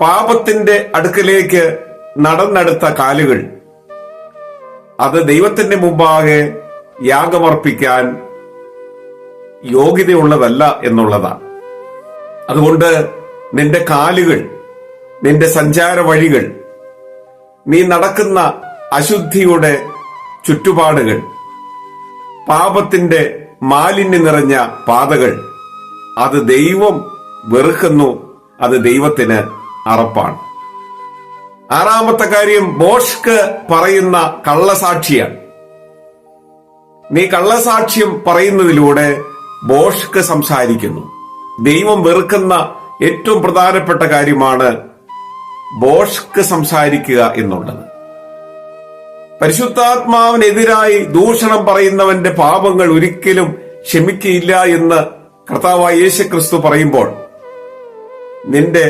പാപത്തിന്റെ അടുക്കിലേക്ക് നടന്നെടുത്ത കാലുകൾ. അത് ദൈവത്തിന്റെ മുമ്പാകെ യാഗമർപ്പിക്കാൻ യോഗ്യതയുള്ളതല്ല എന്നുള്ളതാണ്. അതുകൊണ്ട് നിന്റെ കാലുകൾ നിന്റെ സഞ്ചാര വഴികൾ നീ നടക്കുന്ന അശുദ്ധിയുടെ ചുറ്റുപാടുകൾ പാപത്തിന്റെ മാലിന്യം നിറഞ്ഞ പാതകൾ അത് ദൈവം വെറുക്കുന്നു അത് ദൈവത്തിന് അറപ്പാണ്. ആറാമത്തെ കാര്യം ബോഷ്ക്ക് പറയുന്ന കള്ളസാക്ഷിയാണ്. നീ കള്ളസാക്ഷ്യം പറയുന്നതിലൂടെ ബോഷ്ക്ക് സംസാരിക്കുന്നു. ദൈവം വെറുക്കുന്ന ഏറ്റവും പ്രധാനപ്പെട്ട കാര്യമാണ് ബോഷ്ക്ക് സംസാരിക്കുക എന്നുള്ളത്. പരിശുദ്ധാത്മാവിനെതിരായി ദൂഷണം പറയുന്നവന്റെ പാപങ്ങൾ ഒരിക്കലും ക്ഷമിക്കയില്ല എന്ന് കർത്താവായ യേശു ക്രിസ്തു പറയുമ്പോൾ നിന്റെ